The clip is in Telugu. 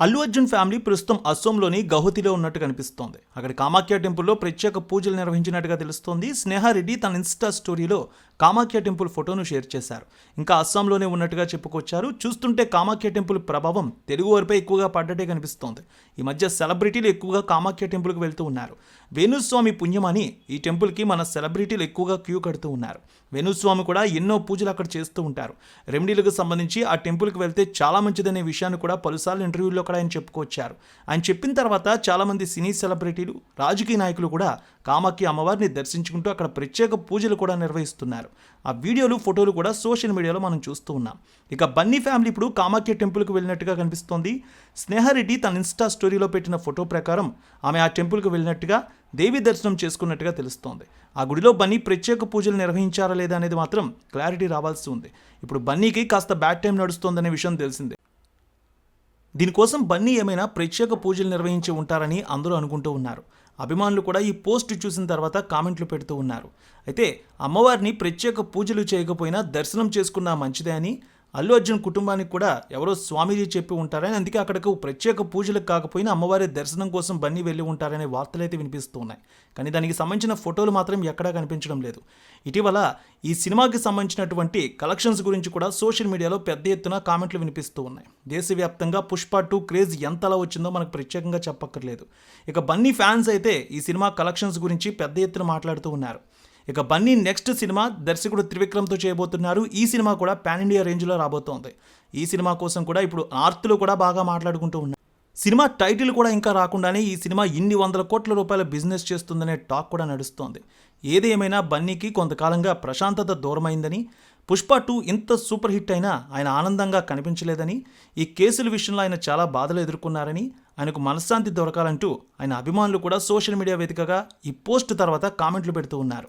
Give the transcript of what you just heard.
అల్లు అర్జున్ ఫ్యామిలీ ప్రస్తుతం అస్సోంలోని గౌహతిలో ఉన్నట్టు కనిపిస్తోంది. అక్కడ కామాఖ్య టెంపుల్లో ప్రత్యేక పూజలు నిర్వహించినట్టుగా తెలుస్తోంది. స్నేహారెడ్డి తన ఇన్స్టా స్టోరీలో కామాఖ్య టెంపుల్ ఫోటోను షేర్ చేశారు. ఇంకా అస్సాంలోనే ఉన్నట్టుగా చెప్పుకొచ్చారు. చూస్తుంటే కామాఖ్య టెంపుల్ ప్రభావం తెలుగు వారిపై ఎక్కువగా పడ్డటే కనిపిస్తోంది. ఈ మధ్య సెలబ్రిటీలు ఎక్కువగా కామాఖ్య టెంపుల్కి వెళ్తూ ఉన్నారు. వేణుస్వామి పుణ్యమని ఈ టెంపుల్కి మన సెలబ్రిటీలు ఎక్కువగా క్యూ కడుతూ ఉన్నారు. వేణుస్వామి కూడా ఎన్నో పూజలు అక్కడ చేస్తూ ఉంటారు. రెమెడీలకు సంబంధించి ఆ టెంపుల్కి వెళ్తే చాలా మంచిదనే విషయాన్ని కూడా పలుసార్లు ఇంటర్వ్యూలో కూడా ఆయన చెప్పుకొచ్చారు. ఆయన చెప్పిన తర్వాత చాలామంది సినీ సెలబ్రిటీలు రాజకీయ నాయకులు కూడా కామాఖ్య అమ్మవారిని దర్శించుకుంటూ అక్కడ ప్రత్యేక పూజలు కూడా నిర్వహిస్తున్నారు. ఆ వీడియోలు ఫోటోలు కూడా సోషల్ మీడియాలో మనం చూస్తూ ఉన్నాం. ఇక బన్నీ ఫ్యామిలీ ఇప్పుడు కామాఖ్య టెంపుల్కి వెళ్ళినట్టుగా కనిపిస్తోంది. స్నేహారెడ్డి తన ఇన్స్టా స్టోరీలో పెట్టిన ఫోటో ప్రకారం ఆమె ఆ టెంపుల్కి వెళ్ళినట్టుగా దేవి దర్శనం చేసుకున్నట్టుగా తెలుస్తోంది. ఆ గుడిలో బన్నీ ప్రత్యేక పూజలు నిర్వహించారా లేదా అనేది మాత్రం క్లారిటీ రావాల్సి ఉంది. ఇప్పుడు బన్నీకి కాస్త బ్యాడ్ టైం నడుస్తోందనే విషయం తెలిసిందే. దీనికోసం బన్నీ ఏమైనా ప్రత్యేక పూజలు నిర్వహించి ఉంటారని అందరూ అనుకుంటూ ఉన్నారు. అభిమానులు కూడా ఈ పోస్ట్ చూసిన తర్వాత కామెంట్లు పెడుతూ ఉన్నారు. అయితే అమ్మవారిని ప్రత్యేక పూజలు చేయకపోయినా దర్శనం చేసుకున్నా మంచిదే అని అల్లు అర్జున్ కుటుంబానికి కూడా ఎవరో స్వామీజీ చెప్పి ఉంటారని అందుకే అక్కడకు ప్రత్యేక పూజలకు కాకపోయినా అమ్మవారి దర్శనం కోసం బన్నీ వెళ్ళి ఉంటారనే వార్తలైతే వినిపిస్తూ ఉన్నాయి. కానీ దానికి సంబంధించిన ఫోటోలు మాత్రం ఎక్కడా కనిపించడం లేదు. ఇటీవల ఈ సినిమాకి సంబంధించినటువంటి కలెక్షన్స్ గురించి కూడా సోషల్ మీడియాలో పెద్ద ఎత్తున కామెంట్లు వినిపిస్తూ ఉన్నాయి. దేశవ్యాప్తంగా పుష్ప టూ క్రేజ్ ఎంతలా వచ్చిందో మనకు ప్రత్యేకంగా చెప్పక్కర్లేదు. ఇక బన్నీ ఫ్యాన్స్ అయితే ఈ సినిమా కలెక్షన్స్ గురించి పెద్ద ఎత్తున మాట్లాడుతూ ఉన్నారు. ఇక బన్నీ నెక్స్ట్ సినిమా దర్శకుడు త్రివిక్రమ్తో చేయబోతున్నారు. ఈ సినిమా కూడా పాన్ ఇండియా రేంజ్లో రాబోతోంది. ఈ సినిమా కోసం కూడా ఇప్పుడు ఆర్తులు కూడా బాగా మాట్లాడుకుంటూ ఉన్నారు. సినిమా టైటిల్ కూడా ఇంకా రాకుండానే ఈ సినిమా ఇన్ని వందల కోట్ల రూపాయల బిజినెస్ చేస్తుందనే టాక్ కూడా నడుస్తోంది. ఏది ఏమైనా బన్నీకి కొంతకాలంగా ప్రశాంతత దూరమైందని పుష్ప టూ ఇంత సూపర్ హిట్ అయినా ఆయన ఆనందంగా కనిపించలేదని ఈ కేసుల విషయంలో ఆయన చాలా బాధలు ఎదుర్కొన్నారని ఆయనకు మనశ్శాంతి దొరకాలంటూ ఆయన అభిమానులు కూడా సోషల్ మీడియా వేదికగా ఈ పోస్ట్ తర్వాత కామెంట్లు పెడుతూ ఉన్నారు.